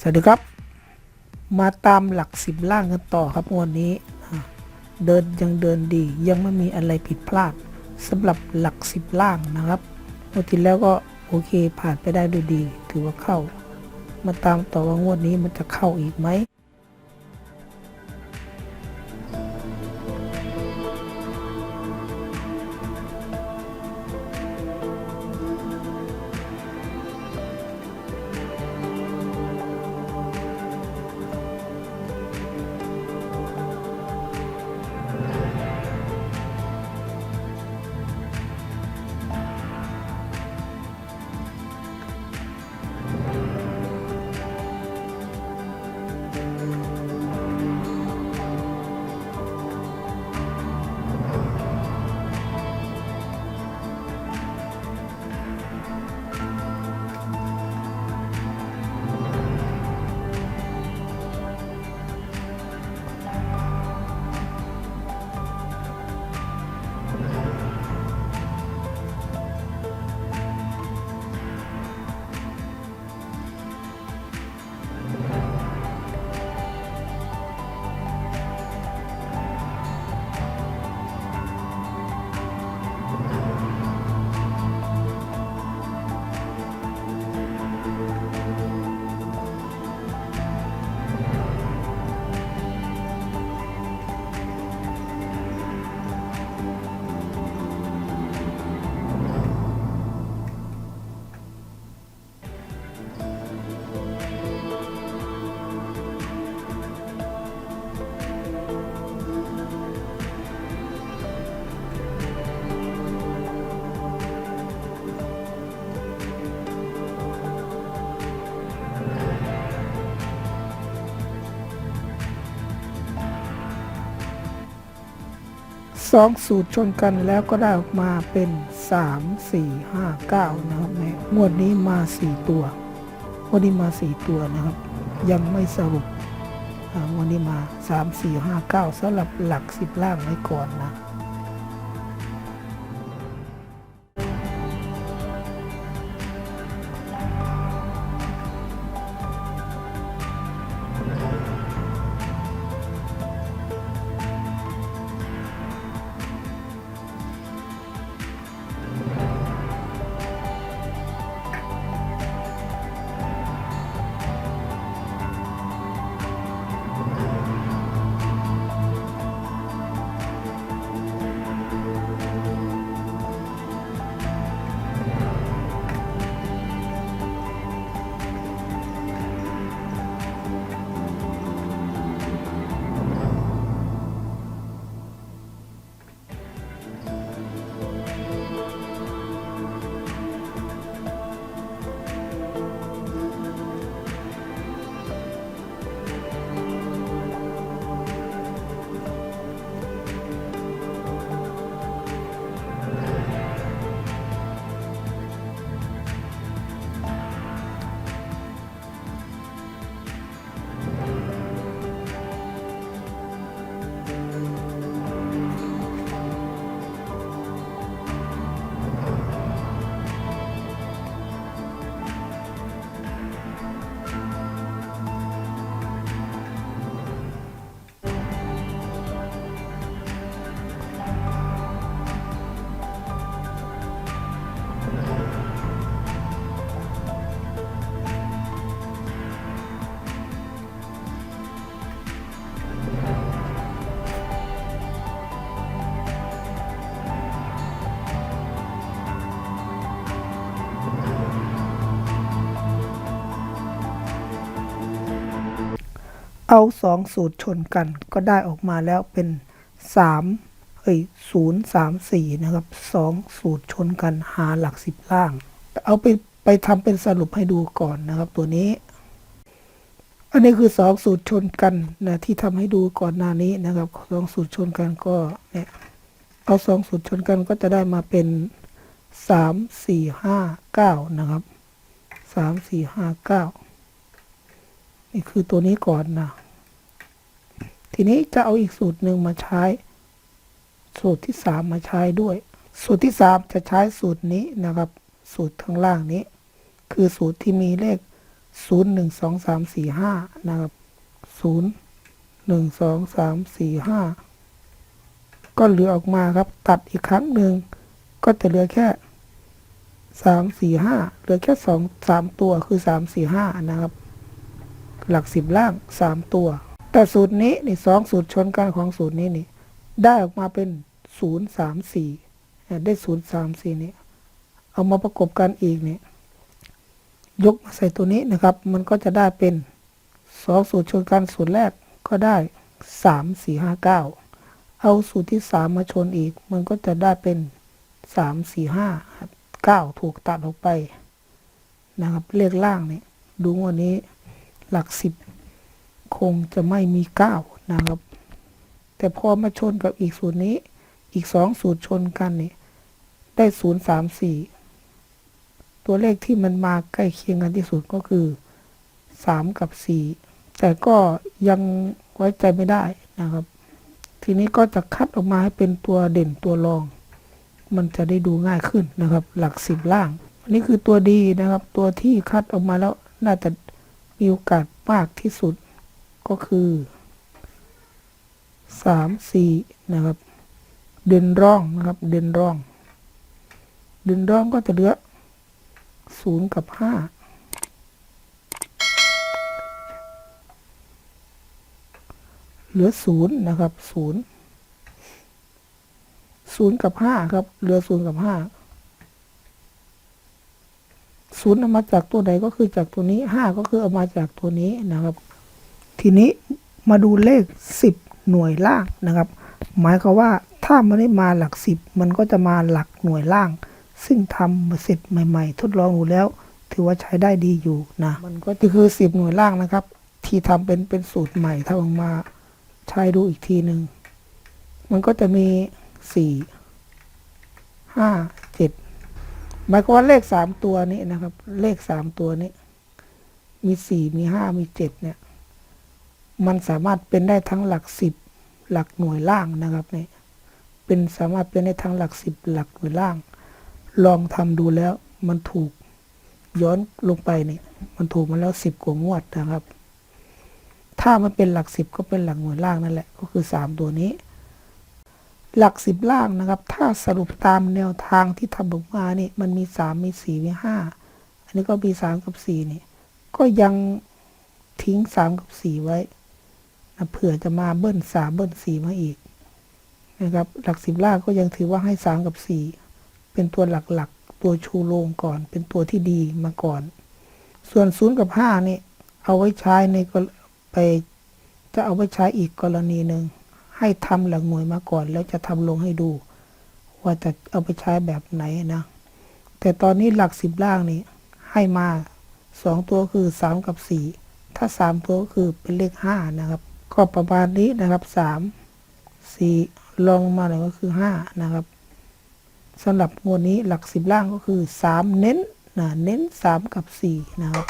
สวัสดีครับ มาตามหลักสิบล่างกันต่อครับวันนี้ เดินยังเดินดียังไม่มีอะไรผิดพลาดสำหรับหลักสิบล่างนะครับงวดที่แล้วก็โอเคผ่านไปได้ด้วยดี ถือว่าเข้า มาตามต่อว่างวดนี้มันจะเข้าอีกไหม สองสูตรชนกันแล้วก็ได้ออกมาเป็น 3 4 5 9 นะครับแม่งวดนี้มา 4 ตัวงวดนี้มา 4 ตัวนะครับ ยังไม่สรุปงวดนี้มา 3 4 5 9สำหรับหลัก 10 ล่างไว้ก่อนนะ เอาสองสูตรชนกันก็ได้ออกมาแล้วเป็นสามเอ้ยศูนย์สามสี่นะครับสองสูตรชนกันหาหลักสิบล่าง เอาไปไปทำเป็นสรุปให้ดูก่อนนะครับตัวนี้ อันนี้คือสองสูตรชนกันนะที่ทำให้ดูก่อนหน้านี้นะครับสองสูตรชนกันก็เนี่ยเอาสองสูตรชนกันก็จะได้มาเป็นสามสี่ห้าเก้านะครับสามสี่ห้าเก้า นี่คือตัวนี้ก่อนนะ ทีนี้จะเอาอีกสูตรหนึ่งมาใช้ สูตรที่สามมาใช้ด้วย สูตรที่สามจะใช้สูตรนี้นะครับ สูตรข้างล่างนี้ คือสูตรที่มีเลขศูนย์หนึ่งสองสามสี่ห้านะครับศูนย์หนึ่งสองสามสี่ห้าก็เหลือออกมาครับ ตัดอีกครั้งหนึ่งก็จะเหลือแค่สามสี่ห้าเหลือแค่สองสามตัวคือสามสี่ห้านะครับ หลักสิบล่างสามตัว แต่สูตรนี้นี่สองสูตรชนกันของสูตรนี้นี่ ได้ออกมาเป็นศูนย์สามสี่ได้ศูนย์สามสี่นี่เอามาประกบกันอีกเนี่ยยกมาใส่ตัวนี้นะครับ มันก็จะได้เป็นสองสูตรชนกันสูตรแรกก็ได้สามสี่ห้าเก้าเอาสูตรที่สามมาชนอีก มันก็จะได้เป็นสามสี่ห้าเก้าถูกตัดออกไปนะครับเลขล่างนี่ดูวันนี้ หลักสิบคงจะไม่มีเก้านะครับ แต่พอมาชนกับอีกสูตรนี้ อีกสองสูตรชนกันเนี่ยได้ศูนย์สามสี่ตัวเลขที่มันมาใกล้เคียงกันที่สุดก็คือสามกับสี่แต่ก็ยังไว้ใจไม่ได้นะครับ ทีนี้ก็จะคัดออกมาให้เป็นตัวเด่นตัวรอง มันจะได้ดูง่ายขึ้นนะครับ หลักสิบล่าง อันนี้คือตัวดีนะครับ ตัวที่คัดออกมาแล้วน่าจะ มีโอกาสมากที่สุดก็คือสามสี่นะครับ เด่นร่องนะครับ เด่นร่อง เด่นร่องก็จะเหลือศูนย์กับห้าเหลือศูนย์นะครับศูนย์ศูนย์กับห้าครับ เหลือศูนย์กับห้า ศูนย์เอามาจากตัวใดก็คือจากตัวนี้ห้าก็คือเอามาจากตัวนี้นะครับ ทีนี้มาดูเลขสิบหน่วยล่างนะครับ หมายความว่าถ้ามันได้มาหลักสิบมันก็จะมาหลักหน่วยล่าง ซึ่งทำมาเสร็จใหม่ ๆ ทดลองดูแล้ว ถือว่าใช้ได้ดีอยู่นะมันก็คือสิบหน่วยล่างนะครับ ที่ทำเป็นเป็นสูตรใหม่ถ้าออกมาใช้ดูอีกทีหนึ่งมันก็จะมีสี่ห้า หมายความว่าเลขสามตัวนี้นะครับ เลขสามตัวนี้ มีสี่มีห้ามีเจ็ดเนี่ย มันสามารถเป็นได้ทั้งหลักสิบหลักหน่วยล่างนะครับเนี่ยเป็นสามารถเป็นได้ทั้งหลักสิบหลักหน่วยล่าง ลองทำดูแล้วมันถูกย้อนลงไปเนี่ยมันถูกมาแล้วสิบกว่างวดนะครับ ถ้ามันเป็นหลักสิบก็เป็นหลักหน่วยล่างนั่นแหละ ก็คือสามตัวนี้ หลักสิบล่างนะครับ ถ้าสรุปตามแนวทางที่ทำออกมานี่มันมีสามมีสี่มีห้าอันนี้ก็มีสามกับสี่นี่ ก็ยังทิ้งสามกับสี่ไว้นะเผื่อจะมาเบิ้ลสามเบิ้ลสี่มาอีกนะครับ หลักสิบล่างก็ยังถือว่าให้สามกับสี่เป็นตัวหลักๆ ตัวชูโรงก่อน เป็นตัวที่ดีมาก่อน ส่วนศูนย์กับห้านี่ เอาไว้ใช้ในกรไปจะเอาไว้ใช้อีกกรณีหนึ่ง ให้ทำหลักหน่วยมาก่อน แล้วจะทำลงให้ดู ว่าจะเอาไปใช้แบบไหนนะ แต่ตอนนี้หลักสิบล่างนี่ให้มาสองตัวคือสามกับสี่ถ้าสามตัวก็คือเป็นเลขห้านะครับ ก็ประมาณนี้นะครับสามสี่ลองลงมาหน่อยก็คือห้านะครับสำหรับงวดนี้หลักสิบล่างก็คือสามเน้นนะเน้นสามกับสี่นะครับ